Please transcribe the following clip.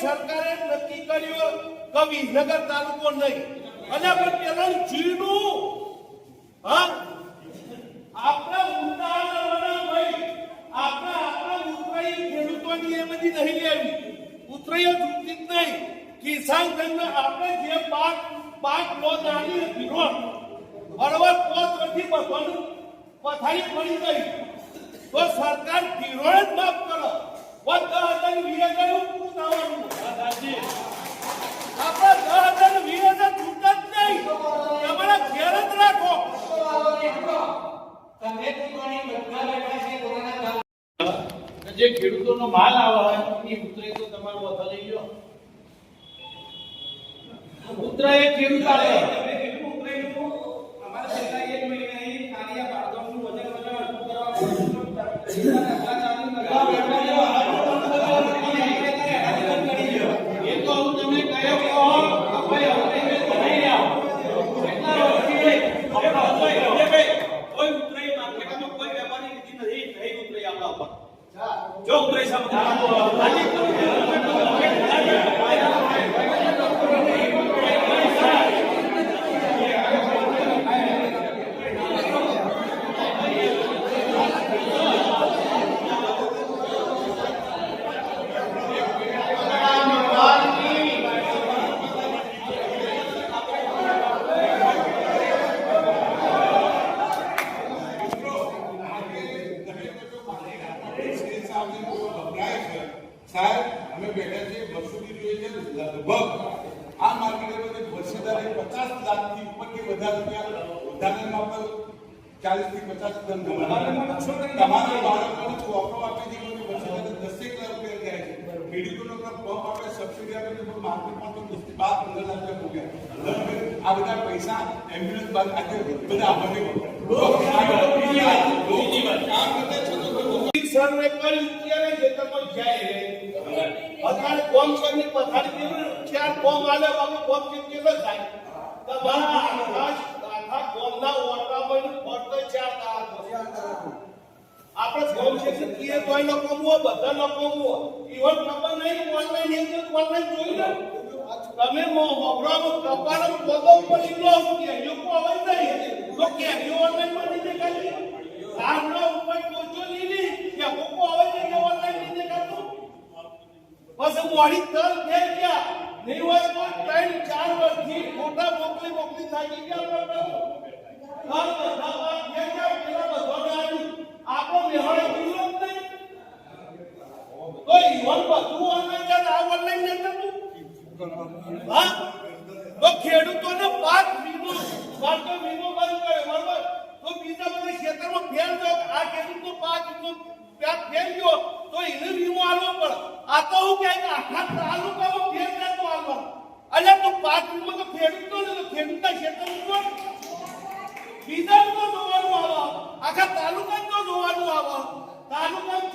સરકારે નક્કી કર્યું કે વિસનગર તાલુકો નહીં. અને પણ પેલા જીનું, હા? આપણે ઉદાહરણ ભાઈ, આપણે આપણા ઉતરાઈ ખેડૂતોની એ બધી નહીં લેવી. ઉતરાઈઓ ચૂકતી નહીં. કિસાન સંઘ આપણે જે પાક પાક લોન આલી વિરોધ બરોબર પોત વધી બધાનું પથારી પડી ગઈ. તો સરકાર વિરોધ માફ કરો. બધા હજાર, વીસ હજાર જે ખેડૂતોનો માલ આવે એ ઉતરે તો તમારો વધો લઈ લો ઉતરે એ ખેડૂત આવે એ તો હું તમને કહ્યું કે હો, ભાઈ હવે તમે ધરાઈ રહ્યા. એટલા વર્ષથી આપણા હોય, હવે ભાઈ, કોઈ ઉતરાઈ માર્કેટમાં કોઈ વેપારી લીધી નથી, નહીં ઉતરાઈ આપણા ઉપર. જો ઉતરાઈ સામે સાહેબ અમે બેઠા છીએ વર્ષોથી જોઈએ છે લગભગ આ માર્કેટે બધે વર્ષેદારે પચાસ લાખથી ઉપરથી વધારે રૂપિયા વધારામાં આપણે ચાલીસ થી પચાસ ટન તમારા બાળકોને ચોપડો આપી દીધો વર્ષેદારે દસેક લાખ રૂપિયા જાય છે ખેડૂતોનો પણ પંપ આપણે સબસિડી આપે છે માર્કેટમાં તો દસ થી બાર પંદર લાખ રૂપિયા ભોગ્યા આ બધા પૈસા એમ્બ્યુલન્સ બાદ આજે બધા આપણને બીજી વાત આ જાય કોમ કરીને પથારી કેવું ચાર કોમ આલે બાબુ કોમ કેવો થાય તમારા આકાશ આખા કોમના ઓટામાં ફરતો ચાર તાર આપણે કોમ છે કે કીએ તોય ન કોમવો બધા ન કોમવો ઈવન ખબર નહીં ઓનલાઈન એક ઓનલાઈન જોઈ લો તમે મો હોબરાનો કપાનો પોતો ઉપર ઈલો કે યો કો આવે નહીં તો કે યો ઓનલાઈનમાં નહીં દેખાતી આમના ઉપર કોચો લીલી કે કોકો આવે છે કે ઓનલાઈન નહીં દેખાતું બસ મોડી તલ ફેર ગયા. નહીં હોય તો ત્રણ, ચાર વર્ષથી મોટા મોકલી મોકલી થાકી ગયા આપણે તો. ઈવન બધું ઓનલાઈન છે આ પાક વીમો બંધ કરે બરોબર? તો આ પાક વીમો પાક ગયો. તો એને વીમો આલવો પડે. આ તો હું કે આખા તાલુકામાં ફેર નતો આલવાનો અલે તું પાંચ વીમો તો ખેડૂતનો ને ખેડૂતના ઉપર. બીજા તો જોવાનું આવો. આખા તાલુકા તો જોવાનું આવો. તાલુકા